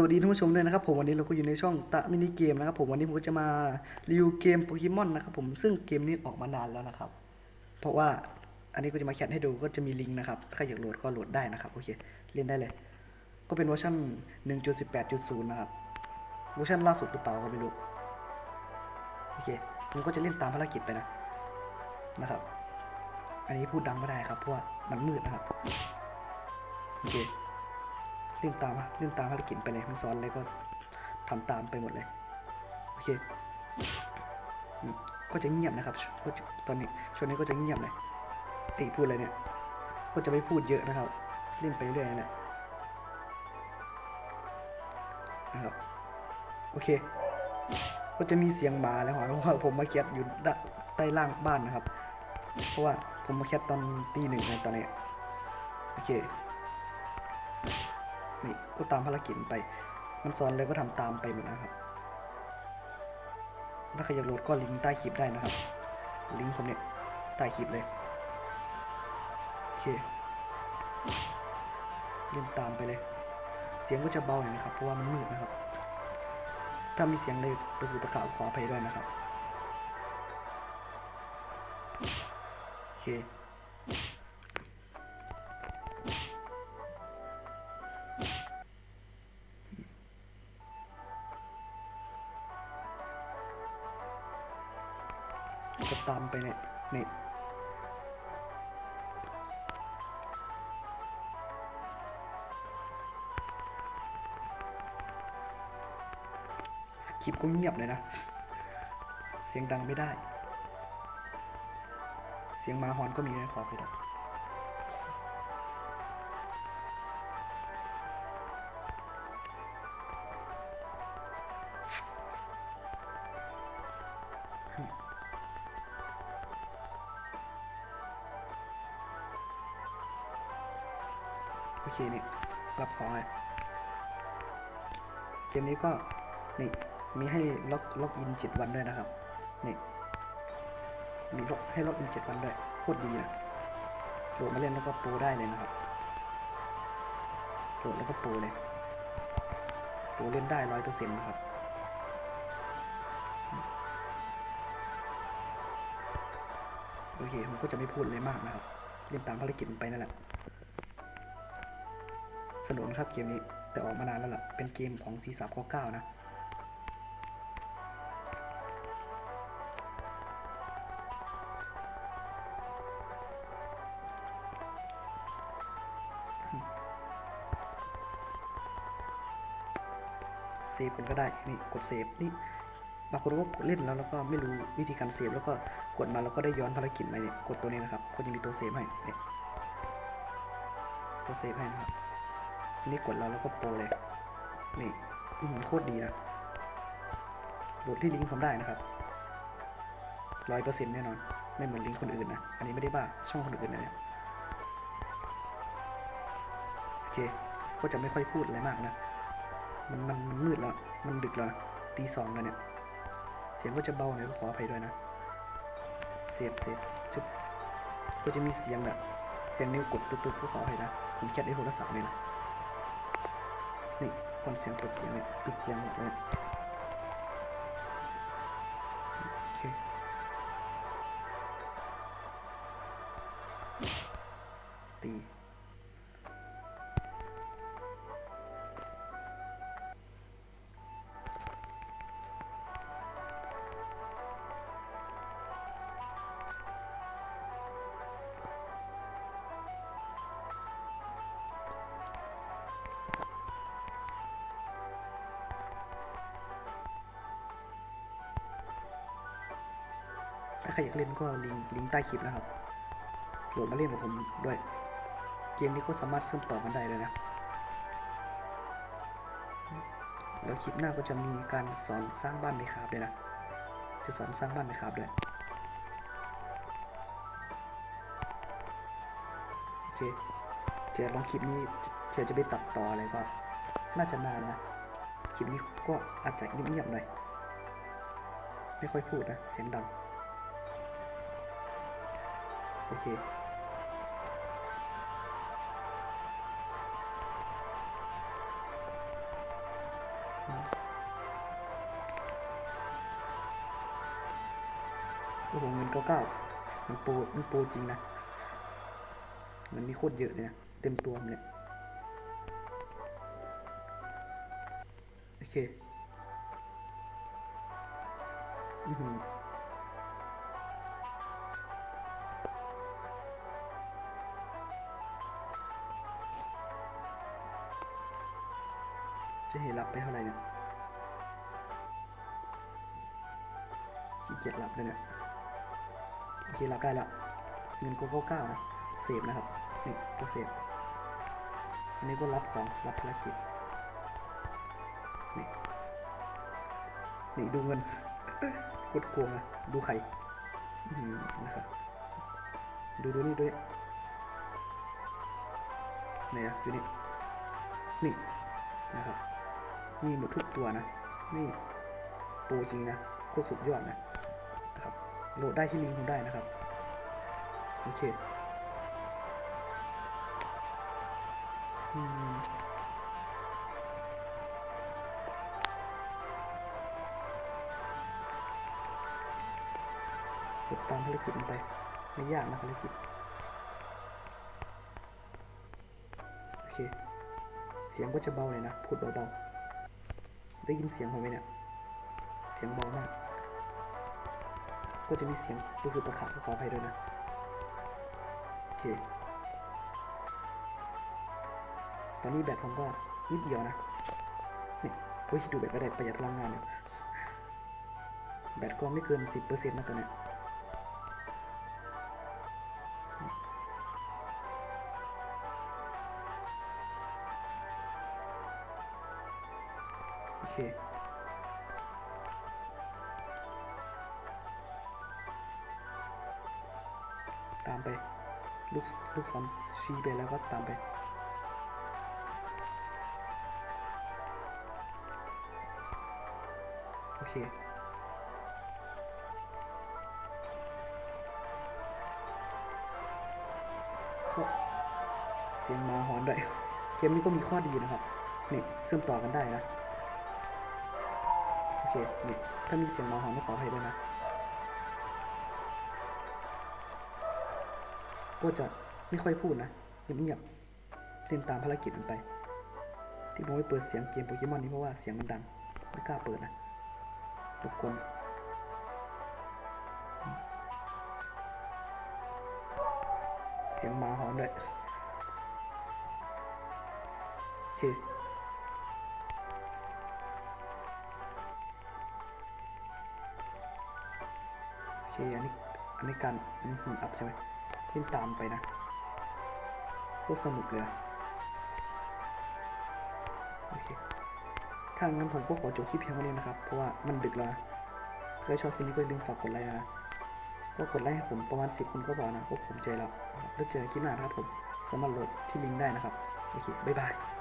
สวัสดีท่านผู้ชมด้วยนะครับผมวันนี้เราก็อยู่ในช่องตะมินิเกมนะครับผมวันนี้ผมก็จะมารีวิวเกมโปเกมอนนะครับผมซึ่งเกมนี้ออกมานานแล้วนะครับ เพราะว่าอันนี้ก็จะมาแคปให้ดูก็จะมีลิงก์นะครับถ้าอยากโหลดก็โหลดได้นะครับโอเคเล่นได้เลย ก็เป็นเวอร์ชัน1.18.0 นะครับเวอร์ชันล่าสุดหรือเปล่าก็ไม่รู้โอเคผมก็จะเล่นตามภารกิจไปนะนะครับ อันนี้พูดดังไม่ได้ครับเพราะว่ามันมืดนะครับโอเค เล่นตามเล่นตามภารกิจไปเลยมันสอนอะไรก็ทำตามไปหมดเลย โอเค ก็จะเงียบนะครับก็ตอนนี้ช่วงนี้ก็จะเงียบเลยไอ้ยพูดอะไรเนี่ย ก็จะไม่พูดเยอะนะครับ เล่นไปเรื่อยนั่นะนะครับ โอเค ก็จะมีเสียงหมาแล้วหเพราะว่าผมมาแคปอยู่ใต้ล่างบ้านนะครับ เพราะว่าผมมาแคปตอนตีหนึ่งในตอนนี้ โอเค นี่ก็ตามภารกิจไป มันสอนเลยก็ทำตามไปหมดนะครับ ถ้าใครอยากโหลดก็ลิงก์ใต้คลิปได้นะครับ ลิงก์ผมเนี่ยใต้คลิปเลย โอเคเล่นตามไปเลย เสียงก็จะเบาหน่อยนะครับ เพราะว่ามันมืดนะครับ ถ้ามีเสียงเลยตะกุตะกะขออภัยด้วยนะครับ โอเค ไปเนี่ยนี่สคริปก็เงียบเลยนะ เสียงดังไม่ได้ เสียงหมาฮอนก็มีนะขอไปด้วย อเคเนี่ยรับของเลยเกมนี้ก็นี่มีให้ล็อกล็อกอินเจ็ดวันด้วยนะครับนี่มีล็อกให้ล็อกอินเจ็ดวันด้วยโคตรดีนะโหลดมาเล่นแล้วก็โปรได้เลยนะครับโหลดแล้วก็โปรเลยโปรเล่นได้ร้อยเปอร์เซ็นต์นะครับโอเคผมก็จะไม่พูดเลยมากนะครับเล่นตามภารกิจไปนั่นแหละ สนุกนะครับเกมนี้แต่ออกมานานแล้วล่ะ เป็นเกมของ c 3 9 9นะเซฟกันก็ได้ นี่กดเซฟนี่บางคนก็กดเล่นแล้วแล้วก็ไม่รู้วิธีการเซฟแล้วก็กดมาแล้วก็ได้ย้อนภารกิจมาเนี่ยกดตัวนี้นะครับก็จะมีตัวเซฟให้เนี่ยตัวเซฟให้นะครับ อันนี่กดแล้วแล้วก็โปรเลยนี่โคตรดีนะโหลดที่ลิงก์ผมได้นะครับร้อยเปอร์เซ็นต์แน่นอน ไม่เหมือนลิงก์คนอื่นนะ อันนี้ไม่ได้บ้าช่องคนอื่นนะเนี่ยโอเค ก็จะไม่ค่อยพูดอะไรมากนะ มันมันมันมืดแล้ว มันดึกแล้วนะตีสองแล้วเนี่ย เสียงก็จะเบาหน่อยก็ขออภัยด้วยนะเซฟเซฟจุ๊บก็จะมีเสียงแบบเสียงนิ้วกดตุ๊บๆก็ขออภัยนะผมแคปในโทรศัพท์เลยนะ นี่คนเสียง รอยากเล่นก็ลิงลิงใต้คลิปนะครับโหลดมาเล่นกับผมด้วย เกมนี้ก็สามารถเชื่อมต่อกันได้เลยนะแล้วคลิปหน้าก็จะมีการสอนสร้างบ้านในคราบด้วยนะ จะสอนสร้างบ้านในคราบด้วยโอเคเดี๋ยวลองคลิปนี้เดี๋ยวจะไปตัดต่ออะไรก็น่าจะนานนะคลิปนี้ก็อาจจะเงียบๆหน่อยไม่ค่อยพูดนะ เสียงดัง โอเคโอ้โหเงินเก้าเก้ามันโปมันโปจริงนะมันมีโคตรเยอะเนี่ยเต็มตัวเนี่ยโอเค อือหือ จะเห็นรับไปเท่าไหร่เนี่ยขี้เกียจรับเลยเนี่ยโอเครับได้แล้วเงินก็เก้าเก้านะเซฟนะครับนี่ก็เซฟอันนี้ก็รับของรับภารกิจนี่นี่ดูเงินกดโกงนะดูไข่นะครับดูดูนี่ด้วยนี่ยดูนี่นี่นะครับ นี่หมดทุกตัวนะ นี่ปรจริงนะโคตรสุดยอดนะนะครับ โหลดได้ที่ลิงก์ผมได้นะครับ โอเคอืมกดตามภารกิจมันไป ไม่ยากนะภารกิจ โอเค เสียงก็จะเบาเลยนะ พูดเบาๆ ได้ยินเสียงผมไหมเนี่ย เสียงเบามาก ก็จะมีเสียงรู้สึกตะขาบก็ขออภัยด้วยนะ โอเค ตอนนี้แบตผมก็นิดเดียวนะนี่เฮ้ยดูแบตก็ได้ประหยัดพลังงานเนี่ยแบตก็ไม่เกินสิบเปอร์เซ็นต์นะตอนเนี้ ตามไป ลูกลูกศรชี้ไปแล้วก็ตามไปโอเคเสียงหมาหอนด้วยเกมนี้ก็มีข้อดีนะครับ นี่เชื่อมต่อกันได้นะ เคนี่ถ้ามีเสียงหมาหอนก็ขออภัยด้วยนะ ก็จะไม่ค่อยพูดนะเงียบๆเล่นตามภารกิจมันไป ที่ผมไม่เปิดเสียงเกมโปเกมอนนี้เพราะว่าเสียงมันดัง ไม่กล้าเปิดนะทุกคนเสียงหมาหอนด้วยโอเค อเคอันนี้อันนี้การอันนี้หินอัพใช่ไหมเล่นตามไปนะโคตรสนุกเลยอะโอเคถ้างั้นผมก็ขอจบคลิปเพียงเท่านี้นะครับ เพราะว่ามันดึกแล้วนะถ้าชอบคลิปนี้ก็อย่าลืมฝากกดไลค์นะ ก็กดไลค์ให้ผมประมาณสิบคนก็พอนะพวกผมใจแล้วแล้วเจอกันคลิปหน้านะครับผมสามารถโหลดที่ลิงก์ได้นะครับ โอเค บ๊ายบาย